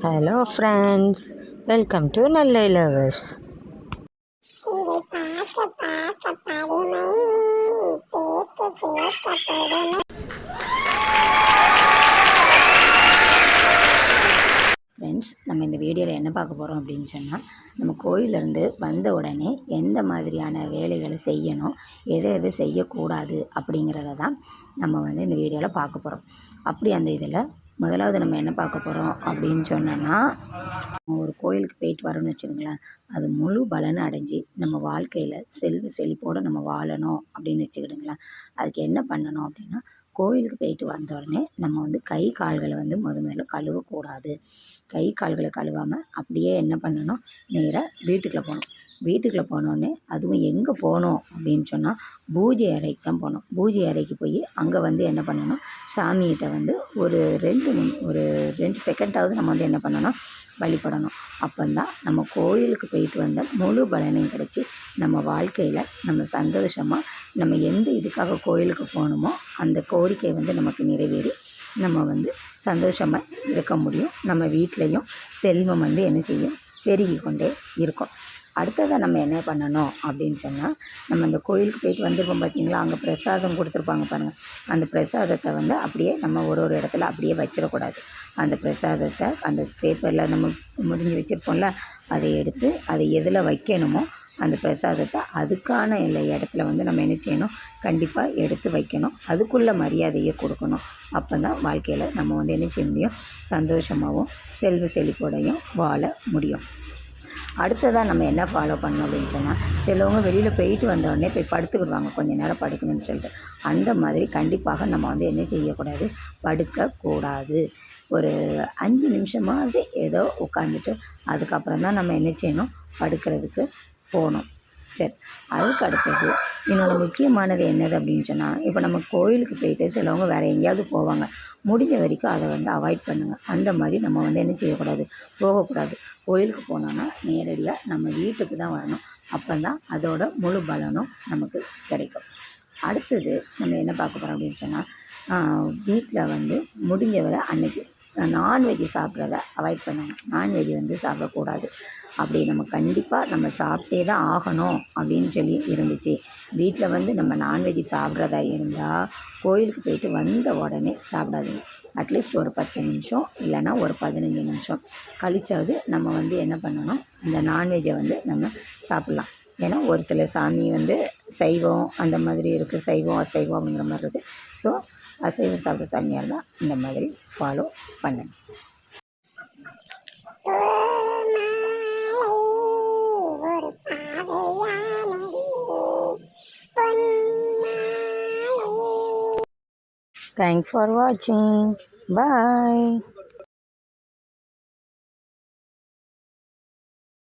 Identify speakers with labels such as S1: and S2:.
S1: Hello friends welcome to நல்ல lovers
S2: friends நம்ம இந்த வீடியோவில் என்ன பார்க்க போகிறோம் அப்படின்னு சொன்னால் நம்ம கோயிலேருந்து வந்த உடனே எந்த மாதிரியான வேலைகளை செய்யணும் எதை எது செய்யக்கூடாது அப்படிங்கிறத தான் நம்ம வந்து இந்த வீடியோவில் பார்க்க போகிறோம் அப்படி அந்த இதில் முதலாவது நம்ம என்ன பார்க்க போகிறோம் அப்படின்னு சொன்னோன்னா ஒரு கோயிலுக்கு போயிட்டு வரோம்னு வச்சுக்கோங்களேன். அது முழு பலனை அடைஞ்சு நம்ம வாழ்க்கையில் செல்வ செழிப்போடு நம்ம வாழணும் அப்படின்னு வச்சுக்கிடுங்களேன். அதுக்கு என்ன பண்ணணும் அப்படின்னா கோயிலுக்கு போயிட்டு வந்த உடனே நம்ம வந்து கை கால்களை வந்து முத முதல்ல கழுவக்கூடாது. கை கால்களை கழுவாமல் அப்படியே என்ன பண்ணணும்? நேராக வீட்டுக்குள்ளே போகணும். வீட்டுக்குள்ளே போனோடனே அதுவும் எங்கே போகணும் அப்படின்னு சொன்னால் பூஜை அறைக்கு தான் போகணும் பூஜை அறைக்கு போய் அங்கே வந்து என்ன பண்ணணும் சாமிகிட்ட வந்து ஒரு ரெண்டு நிமி ஒரு ரெண்டு செகண்டாவது நம்ம வந்து என்ன பண்ணணும் வழிபடணும் அப்போந்தான் நம்ம கோயிலுக்கு போயிட்டு வந்த முழு பலனையும் கிடச்சி நம்ம வாழ்க்கையில் நம்ம சந்தோஷமாக நம்ம எந்த இதுக்காக கோயிலுக்கு போகணுமோ அந்த கோரிக்கை வந்து நமக்கு நிறைவேறி நம்ம வந்து சந்தோஷமாக இருக்க முடியும். நம்ம வீட்லேயும் செல்வம் வந்து என்ன செய்யும்? பெருகி கொண்டே இருக்கும். அடுத்ததாக நம்ம என்ன பண்ணணும் அப்படின்னு சொன்னால் நம்ம அந்த கோயிலுக்கு போயிட்டு வந்திருப்போம் பார்த்தீங்களா அங்கே பிரசாதம் கொடுத்துருப்பாங்க பாருங்கள் அந்த பிரசாதத்தை வந்து அப்படியே நம்ம ஒரு ஒரு இடத்துல அப்படியே வச்சிடக்கூடாது. அந்த பிரசாதத்தை அந்த பேப்பரில் நம்ம முடிஞ்சு வச்சுருப்போம்ல அதை எடுத்து அதை எதில் வைக்கணுமோ அந்த பிரசாதத்தை அதுக்கான இல்லை இடத்துல வந்து நம்ம என்ன செய்யணும்? கண்டிப்பாக எடுத்து வைக்கணும். அதுக்குள்ள மரியாதையை கொடுக்கணும். அப்போ தான் வாழ்க்கையில் நம்ம வந்து என்ன செய்ய முடியும்? சந்தோஷமாகவும் செல்வ செழிப்போடையும் வாழ முடியும். அடுத்ததாக நம்ம என்ன ஃபாலோ பண்ணணும் அப்படின்னு சொன்னால் சிலவங்க வெளியில் போயிட்டு வந்த உடனே போய் படுத்துக்கிடுவாங்க கொஞ்ச நேரம் படுக்கணும்னு சொல்லிட்டு. அந்த மாதிரி கண்டிப்பாக நம்ம வந்து என்ன செய்யக்கூடாது? படுக்கக்கூடாது. ஒரு அஞ்சு நிமிஷமாவது ஏதோ உட்காந்துட்டு அதுக்கப்புறம் தான் நம்ம என்ன செய்யணும்? படுக்கிறதுக்கு போகணும். சரி அதுக்கு அடுத்தது இன்னொன்று முக்கியமானது என்னது அப்படின்னு சொன்னால் இப்போ நம்ம கோயிலுக்கு போயிட்டு சிலவங்க வேறு எங்கேயாவது போவாங்க. முடிஞ்ச வரைக்கும் அதை வந்து அவாய்ட் பண்ணுங்கள் அந்த மாதிரி நம்ம வந்து என்ன செய்யக்கூடாது? போகக்கூடாது. கோயிலுக்கு போனோன்னா நேரடியாக நம்ம வீட்டுக்கு தான் வரணும். அப்போ தான் அதோட முழு பலனும் நமக்கு கிடைக்கும். அடுத்தது நம்ம என்ன பார்க்க போகிறோம் அப்படின்னு சொன்னால் வீட்டில் வந்து முடிஞ்ச வரை அன்னைக்கு நான்வெஜ் சாப்பிட்றத அவாய்ட் பண்ணணும். நான்வெஜ் வந்து சாப்பிடக்கூடாது. அப்படி நம்ம கண்டிப்பாக நம்ம சாப்பிட்டே தான் ஆகணும் அப்படின்னு சொல்லி இருந்துச்சு. வீட்டில் வந்து நம்ம நான்வெஜ் சாப்பிட்றதா இருந்தால் கோயிலுக்கு போயிட்டு வந்த உடனே சாப்பிடாதீங்க. அட்லீஸ்ட் ஒரு பத்து நிமிஷம் இல்லைன்னா ஒரு பதினஞ்சு நிமிஷம். கழிச்சாவது நம்ம வந்து என்ன பண்ணணும்? இந்த நான்வெஜ்ஜை வந்து நம்ம சாப்பிட்லாம். ஏன்னா ஒரு சில சாமி வந்து சைவம் அந்த மாதிரி இருக்குது சைவம் அசைவம் அப்படிங்கிற மாதிரி இருக்குது ஸோ அசைவம் சாப்பிட்ற சாமியாக இருந்தால் இந்த மாதிரி ஃபாலோ பண்ணுங்க.
S3: பூமாலை ஒரு பாதையானடி பொன்மாலை.